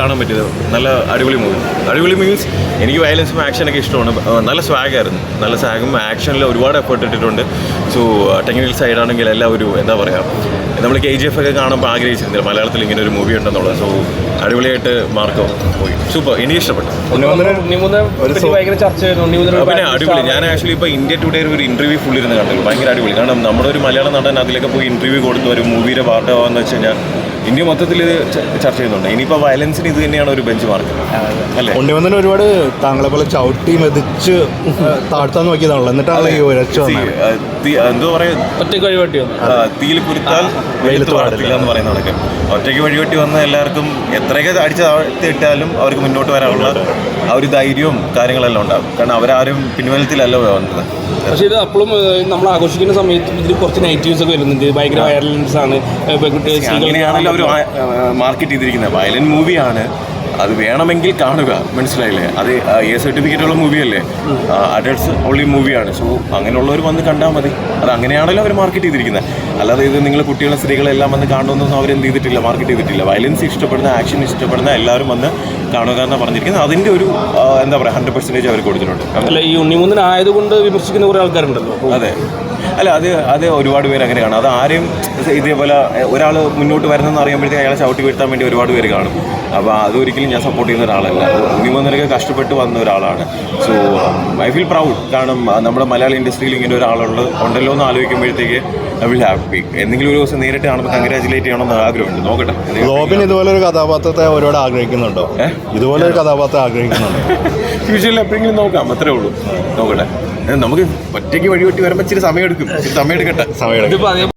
കാണാൻ പറ്റിയത്. നല്ല അടിപൊളി മൂവി അടിപൊളി മീൻസ് എനിക്ക് വയലൻസും ആക്ഷനൊക്കെ ഇഷ്ടമാണ്. നല്ല സ്വാഗായിരുന്നു നല്ല സ്വാഗും ആക്ഷനിൽ ഒരുപാട് എഫേർട്ട് ഇട്ടിട്ടുണ്ട്. സോ ടെക്നിക്കൽ സൈഡാണെങ്കിൽ എല്ലാം ഒരു എന്താ പറയുക നമ്മൾ കെ ജി എഫ് ഒക്കെ കാണുമ്പോൾ ആഗ്രഹിച്ചിരുന്നില്ല. മലയാളത്തിൽ ഇങ്ങനെ ഒരു മൂവി ഉണ്ടെന്നുള്ളത്. സോ അടിപൊളിയായിട്ട് മാർക്ക് പോയി. സൂപ്പർ എനിക്ക് ഇഷ്ടപ്പെട്ടു. പിന്നെ അടിപൊളി. ഞാൻ ആക്ച്വലി ഇപ്പോൾ ഇന്ത്യ ടുഡേ ഒരു ഇന്റർവ്യൂ ഫുൾ ഇരുന്ന് കണ്ടു ഭയങ്കര അടിപൊളി. കാരണം നമ്മുടെ ഒരു മലയാള നടൻ അതിലൊക്കെ പോയി ഇന്റർവ്യൂ കൊടുത്ത് ഒരു മൂവിയുടെ പാർട്ട് ആവാന്ന് വെച്ച് കഴിഞ്ഞാൽ ഇന്ത്യ മൊത്തത്തിൽ ഇത് ചർച്ച ചെയ്യുന്നുണ്ട്. ഇനിയിപ്പോൾ വയലൻസിന് ഇത് തന്നെയാണ് ഒരു ബെഞ്ച് മാർക്ക് അല്ലേ? ഉണ്ണിവന്നൻ ഒരുപാട് താങ്കളെ പോലെ ചവിട്ടി മെതിച്ച് താഴ്ത്താൻ നോക്കിയതാണല്ലോ. എന്നിട്ടാണ് ഈ ഒരച്ച എന്തോ പറയാ? തീയിൽ കുരുത്താൽ വെയിലത്ത് വാടത്തില്ല എന്ന് പറയുന്നതൊക്കെ ഒറ്റയ്ക്ക് വഴിവെട്ടി വന്ന എല്ലാവർക്കും എത്രയൊക്കെ അടിച്ച് താഴ്ത്തിയിട്ടാലും അവർക്ക് മുന്നോട്ട് വരാനുള്ള ആ ഒരു ധൈര്യവും കാര്യങ്ങളെല്ലാം ഉണ്ടാകും. കാരണം അവരാരും പിൻവലത്തിലല്ല വന്നത്. പക്ഷേ ഇത് അപ്പോഴും നമ്മൾ ആഘോഷിക്കുന്ന സമയത്ത് ഇതിൽ കുറച്ച് നെഗറ്റീവ്സ് ഒക്കെ വരുന്നുണ്ട്. ഭയങ്കര വയലൻസ് ആണ്. അങ്ങനെയാണല്ലോ അവർ മാർക്കറ്റ് ചെയ്തിരിക്കുന്നത്. വയലൻ മൂവിയാണ്. അത് വേണമെങ്കിൽ കാണുക. മനസ്സിലായില്ലേ? അത് എ സർട്ടിഫിക്കറ്റ് ഉള്ള മൂവിയല്ലേ അഡൾട്ട്സ് ഉള്ള മൂവിയാണ് സോ അങ്ങനെയുള്ളവർ വന്ന് കണ്ടാൽ മതി. അത് അങ്ങനെയാണല്ലോ അവർ മാർക്കറ്റ് ചെയ്തിരിക്കുന്നത് അല്ലാതെ ഇത് നിങ്ങൾ കുട്ടികളെ സ്ത്രീകളെല്ലാം വന്ന് കാണുമെന്നൊന്നും അവർ എന്ത് ചെയ്തിട്ടില്ല? മാർക്കറ്റ് ചെയ്തിട്ടില്ല. വയലൻസ് ഇഷ്ടപ്പെടുന്ന ആക്ഷൻ ഇഷ്ടപ്പെടുന്ന എല്ലാവരും വന്ന് കാണുക എന്നാണ് പറഞ്ഞിരിക്കുന്നത് അതിന്റെ ഒരു എന്താ പറയുക ഹൺഡ്രഡ് പെർസെന്റേജ് അവർ കൊടുത്തിട്ടുണ്ട്. അല്ല ഈ ഉണ്ണിമൂന്നിനായതുകൊണ്ട് വിമർശിക്കുന്ന കുറേ ആൾക്കാരുണ്ടല്ലോ. അതെ. അല്ല അത് അത് ഒരുപാട് പേര് അങ്ങനെ കാണും. അത് ആരെയും ഇതേപോലെ ഒരാൾ മുന്നോട്ട് വരുന്നെന്ന് അറിയുമ്പോഴത്തേക്ക് അയാളെ ചവിട്ടി വീഴ്ത്താൻ വേണ്ടി ഒരുപാട് പേര് കാണും. അപ്പോൾ അതൊരിക്കലും ഞാൻ സപ്പോർട്ട് ചെയ്യുന്ന ഒരാളല്ല. ഉണ്ണിമന്ദനൊക്കെ കഷ്ടപ്പെട്ട് വന്ന ഒരാളാണ്. സോ ഐ ഫീൽ പ്രൗഡ് കാരണം നമ്മുടെ മലയാള ഇൻഡസ്ട്രിയിൽ ഇങ്ങനെ ഒരാളുള്ളത് ഉണ്ടല്ലോ എന്ന് ആലോചിക്കുമ്പോഴത്തേക്ക് ഐ വിൽ ഹാപ്പി എന്തെങ്കിലും ഒരു ദിവസം നേരിട്ട് കാണുമ്പോൾ കൺഗ്രാജുലേറ്റ് ചെയ്യണമെന്ന് ആഗ്രഹമുണ്ട്. നോക്കട്ടെ. റോബിൻ ഇതുപോലെ ഒരു കഥാപാത്രത്തെ ഒരുപാട് ആഗ്രഹിക്കുന്നുണ്ടോ? ഇതുപോലെ ഒരു കഥാപാത്രം ആഗ്രഹിക്കുന്നുണ്ടോ? ഫ്യൂച്ചറിൽ എപ്പോഴെങ്കിലും നോക്കാം അത്രേ ഉള്ളൂ. നോക്കട്ടെ. നമുക്ക് ഒറ്റയ്ക്ക് വഴിവെട്ടി വരുമ്പോൾ ഇച്ചിരി സമയം എടുക്കും. സമയം എടുക്കട്ടെ? സമയം